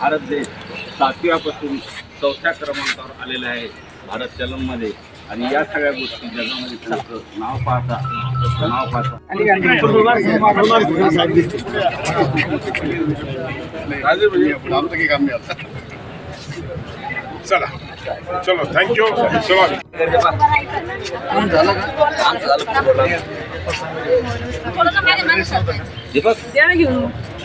भारत देश सातव्यापासून चौथ्या क्रमांकावर आलेला आहे. भारत चलनमध्ये आणि या सगळ्या गोष्टी जगामध्ये त्यांचं नाव पाहता नाव पाहता. चला चलो थँक्यू चला. वासासारखं म्हणत होते मी तुम्हाला.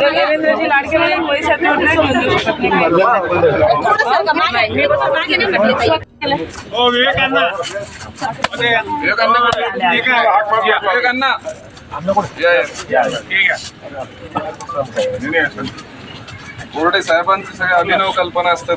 देवेंद्रजी लाडके पैशात विवेकांना बोर्डे साहेबांची सगळ्या अभिनव कल्पना असतात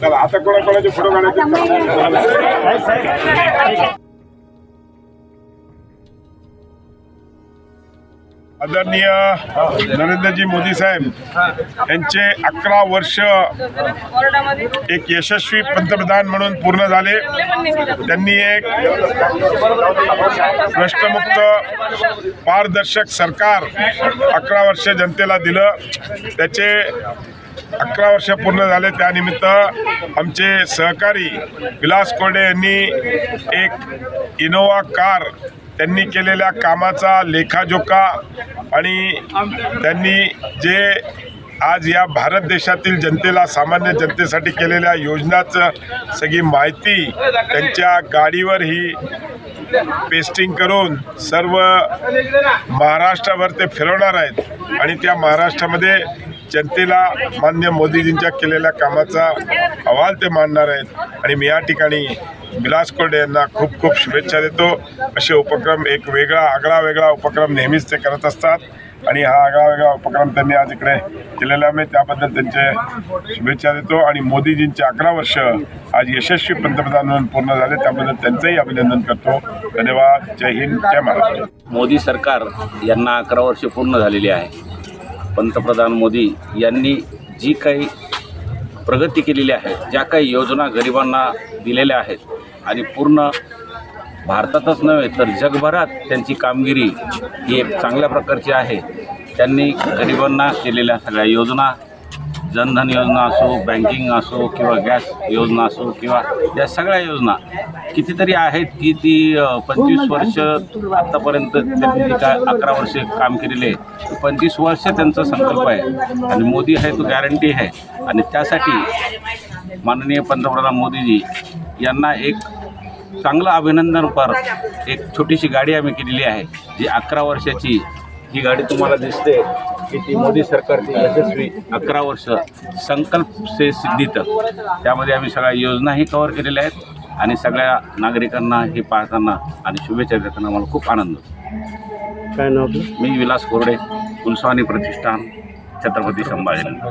चला आता कोणा कोणाचे फोटो काढायचे आदरणीय नरेंद्रजी मोदी साहेब यांचे अकरा वर्ष एक यशस्वी पंतप्रधान म्हणून पूर्ण झाले. त्यांनी एक भ्रष्टमुक्त पारदर्शक सरकार अकरा वर्ष जनतेला दिलं. त्याचे अकरा वर्ष पूर्ण झाले त्यानिमित्त आमचे सहकारी विलास कोरडे यांनी एक इनोवा कार त्यांनी केलेल्या कामाचा लेखाजोखा आणि त्यांनी जे आज या भारत देशातील जनतेला सामान्य जनतेसाठी केलेल्या योजनाचं सगळी माहिती त्यांच्या गाडीवर ही पेस्टिंग करून सर्व महाराष्ट्रावर ते फिरवणार आहेत. आणि त्या महाराष्ट्रामध्ये जनतेला मान्य मोदीजींच्या केलेल्या कामाचा अहवाल ते मांडणार आहेत. आणि मी या ठिकाणी विलास कोरडे यांना खूप खूप शुभेच्छा देतो. असे उपक्रम एक वेगळा आगळा वेगळा उपक्रम नेहमीच ते करत असतात. आणि हा आगळा वेगळा उपक्रम त्यांनी आज इकडे केलेला आहे. त्याबद्दल त्यांचे शुभेच्छा देतो. आणि मोदीजींचे अकरा वर्ष आज यशस्वी पंतप्रधान म्हणून पूर्ण झाले. त्याबद्दल त्यांचंही अभिनंदन करतो. धन्यवाद. जय हिंद. जय महाराष्ट्र. मोदी सरकार यांना अकरा वर्ष पूर्ण झालेली आहे. पंतप्रधान मोदी यांनी जी काही प्रगती केलेली आहे ज्या काही योजना गरिबांना दिलेल्या आहेत आणि पूर्ण भारतातच नव्हे तर जगभरात त्यांची कामगिरी ही एक चांगल्या प्रकारची आहे. त्यांनी गरिबांना केलेल्या सगळ्या योजना जनधन योजना असो बँकिंग असो किंवा गॅस योजना असो किंवा या सगळ्या योजना कितीतरी आहेत की ती पंचवीस वर्ष आत्तापर्यंत त्यांनी जी काय अकरा वर्ष काम केलेले आहे पंचवीस वर्ष त्यांचा संकल्प आहे. आणि मोदी आहे तो गॅरंटी आहे. आणि त्यासाठी माननीय पंतप्रधान मोदीजी यांना एक चांगलं अभिनंदनपर एक छोटीशी गाडी आम्ही केलेली आहे. जी अकरा वर्षाची ही गाडी तुम्हाला दिसते. की ती मोदी सरकारची यशस्वी अकरा वर्ष संकल्प से सिद्धीत त्यामध्ये आम्ही सगळ्या योजनाही कव्हर केलेल्या आहेत आणि सगळ्या नागरिकांना हे पाहताना आणि शुभेच्छा देताना मला खूप आनंद होतो. काय नाव आपलं? मी विलास कोरडे कुलस्वानी प्रतिष्ठान छत्रपती संभाजीनगर.